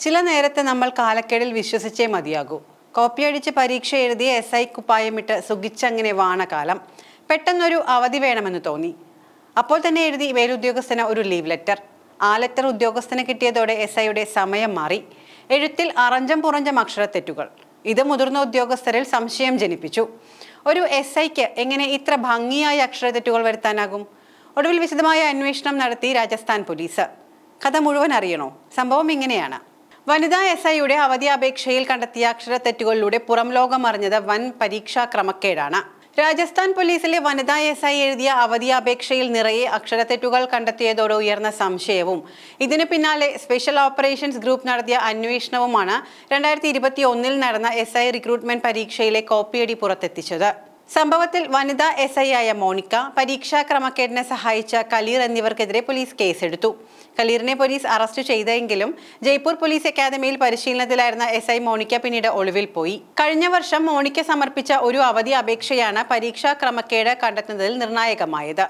ചില നേരത്തെ നമ്മൾ കാലക്കേടിൽ വിശ്വസിച്ചേ മതിയാകൂ. കോപ്പിയടിച്ച് പരീക്ഷ എഴുതിയ എസ് ഐ കുപ്പായമിട്ട് സുഖിച്ചങ്ങനെ വാണ കാലം പെട്ടെന്നൊരു അവധി വേണമെന്ന് തോന്നി. അപ്പോൾ തന്നെ എഴുതി മേലുദ്യോഗസ്ഥന് ഒരു ലീവ് ലെറ്റർ. ആ ലെറ്റർ ഉദ്യോഗസ്ഥന് കിട്ടിയതോടെ എസ് ഐയുടെ സമയം മാറി. എഴുത്തിൽ അറഞ്ചം പുറഞ്ചം അക്ഷരത്തെറ്റുകൾ. ഇത് മുതിർന്ന ഉദ്യോഗസ്ഥരിൽ സംശയം ജനിപ്പിച്ചു. ഒരു എസ് ഐക്ക് എങ്ങനെ ഇത്ര ഭംഗിയായ അക്ഷരത്തെറ്റുകൾ വരുത്താനാകും? ഒടുവിൽ വിശദമായ അന്വേഷണം നടത്തി രാജസ്ഥാൻ പോലീസ്. കഥ മുഴുവൻ അറിയണോ? സംഭവം ഇങ്ങനെയാണ്. വനിതാ എസ് ഐയുടെ അവധി അപേക്ഷയിൽ കണ്ടെത്തിയ അക്ഷരത്തെറ്റുകളിലൂടെ പുറം ലോകം അറിഞ്ഞത് വൻ പരീക്ഷാ ക്രമക്കേടാണ്. രാജസ്ഥാൻ പോലീസിലെ വനിതാ എസ് ഐ എഴുതിയ അവധി അപേക്ഷയിൽ നിറയെ അക്ഷരത്തെറ്റുകൾ കണ്ടെത്തിയതോടെ ഉയർന്ന സംശയവും. ഇതിന് പിന്നാലെ സ്പെഷ്യൽ ഓപ്പറേഷൻസ് ഗ്രൂപ്പ് നടത്തിയ അന്വേഷണവുമാണ് രണ്ടായിരത്തി ഇരുപത്തി ഒന്നിൽ നടന്ന എസ് ഐ റിക്രൂട്ട്മെന്റ് പരീക്ഷയിലെ കോപ്പിയടി പുറത്തെത്തിച്ചത്. സംഭവത്തിൽ വനിതാ എസ് ഐ ആയ മോണിക്ക പരീക്ഷാ ക്രമക്കേടിനെ സഹായിച്ച കലീർ എന്നിവർക്കെതിരെ പോലീസ് കേസെടുത്തു. കലീറിനെ പോലീസ് അറസ്റ്റ് ചെയ്തെങ്കിലും ജയ്പൂർ പോലീസ് അക്കാദമിയിൽ പരിശീലനത്തിലായിരുന്ന എസ് ഐ മോണിക്ക പിന്നീട് ഒളിവിൽ പോയി. കഴിഞ്ഞ വർഷം മോണിക്ക സമർപ്പിച്ച ഒരു അവധി അപേക്ഷയാണ് പരീക്ഷാ ക്രമക്കേട് കണ്ടെത്തുന്നതിൽ നിർണായകമായത്.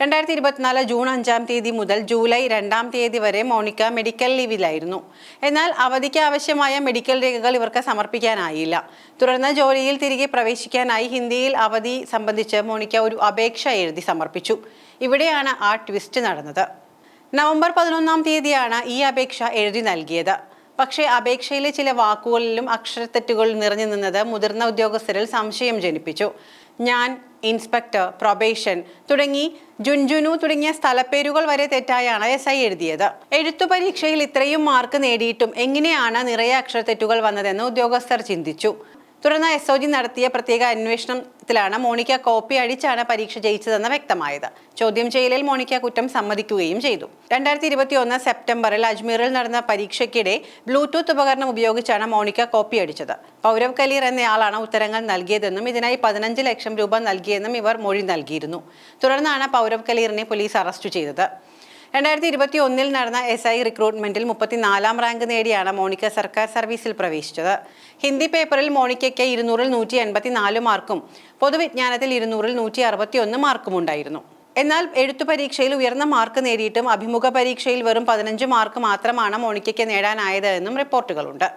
രണ്ടായിരത്തി ഇരുപത്തിനാല് ജൂൺ അഞ്ചാം തീയതി മുതൽ ജൂലൈ രണ്ടാം തീയതി വരെ മോണിക്ക മെഡിക്കൽ ലീവിലായിരുന്നു. എന്നാൽ അവധിക്ക് ആവശ്യമായ മെഡിക്കൽ രേഖകൾ ഇവർക്ക് സമർപ്പിക്കാനായില്ല. തുടർന്ന് ജോലിയിൽ തിരികെ പ്രവേശിക്കാനായി ഹിന്ദിയിൽ അവധി സംബന്ധിച്ച് മോണിക്ക ഒരു അപേക്ഷ എഴുതി സമർപ്പിച്ചു. ഇവിടെയാണ് ആ ട്വിസ്റ്റ് നടന്നത്. നവംബർ പതിനൊന്നാം തീയതിയാണ് ഈ അപേക്ഷ എഴുതി നൽകിയത്. പക്ഷേ അപേക്ഷയിലെ ചില വാക്കുകളിലും അക്ഷരത്തെറ്റുകൾ നിറഞ്ഞു നിന്നത് മുതിർന്ന ഉദ്യോഗസ്ഥരിൽ സംശയം ജനിപ്പിച്ചു. ഞാൻ ഇൻസ്പെക്ടർ പ്രൊബേഷൻ തുടങ്ങി ജുൻജുനു തുടങ്ങിയ സ്ഥലപ്പേരുകൾ വരെ തെറ്റായാണ് എസ് ഐ എഴുതിയത്. എഴുത്തു പരീക്ഷയിൽ ഇത്രയും മാർക്ക് നേടിയിട്ടും എങ്ങനെയാണ് നിറയെ അക്ഷരത്തെറ്റുകൾ വന്നതെന്ന് ഉദ്യോഗസ്ഥർ ചിന്തിച്ചു. തുടർന്ന് എസ് നടത്തിയ പ്രത്യേക അന്വേഷണത്തിലാണ് മോണിക്ക കോപ്പി അടിച്ചാണ് പരീക്ഷ ജയിച്ചതെന്ന് വ്യക്തമായത്. ചോദ്യം ചെയ്യലിൽ മോണിക്ക കുറ്റം സമ്മതിക്കുകയും ചെയ്തു. രണ്ടായിരത്തി ഇരുപത്തി ഒന്ന് സെപ്റ്റംബറിൽ അജ്മീറിൽ നടന്ന പരീക്ഷയ്ക്കിടെ ബ്ലൂടൂത്ത് ഉപകരണം ഉപയോഗിച്ചാണ് മോണിക്ക കോപ്പി അടിച്ചത്. പൗരവ് കലീർ എന്നയാളാണ് ഉത്തരങ്ങൾ നൽകിയതെന്നും ഇതിനായി പതിനഞ്ച് ലക്ഷം രൂപ നൽകിയെന്നും ഇവർ മൊഴി നൽകിയിരുന്നു. തുടർന്നാണ് പൗരവ് കലീറിനെ പോലീസ് അറസ്റ്റ് ചെയ്തത്. രണ്ടായിരത്തി ഇരുപത്തി ഒന്നിൽ നടന്ന എസ് ഐ റിക്രൂട്ട്മെന്റിൽ മുപ്പത്തിനാലാം റാങ്ക് നേടിയാണ് മോണിക്ക സർക്കാർ സർവീസിൽ പ്രവേശിച്ചത്. ഹിന്ദി പേപ്പറിൽ മോണിക്കയ്ക്ക് ഇരുന്നൂറിൽ നൂറ്റി എൺപത്തി നാല് മാർക്കും പൊതുവിജ്ഞാനത്തിൽ ഇരുന്നൂറിൽ നൂറ്റി അറുപത്തി ഒന്ന് മാർക്കും ഉണ്ടായിരുന്നു. എന്നാൽ എഴുത്തു പരീക്ഷയിൽ ഉയർന്ന മാർക്ക് നേടിയിട്ടും അഭിമുഖ പരീക്ഷയിൽ വെറും പതിനഞ്ച് മാർക്ക് മാത്രമാണ് മോണിക്കയ്ക്ക് നേടാനായത് എന്നും റിപ്പോർട്ടുകളുണ്ട്.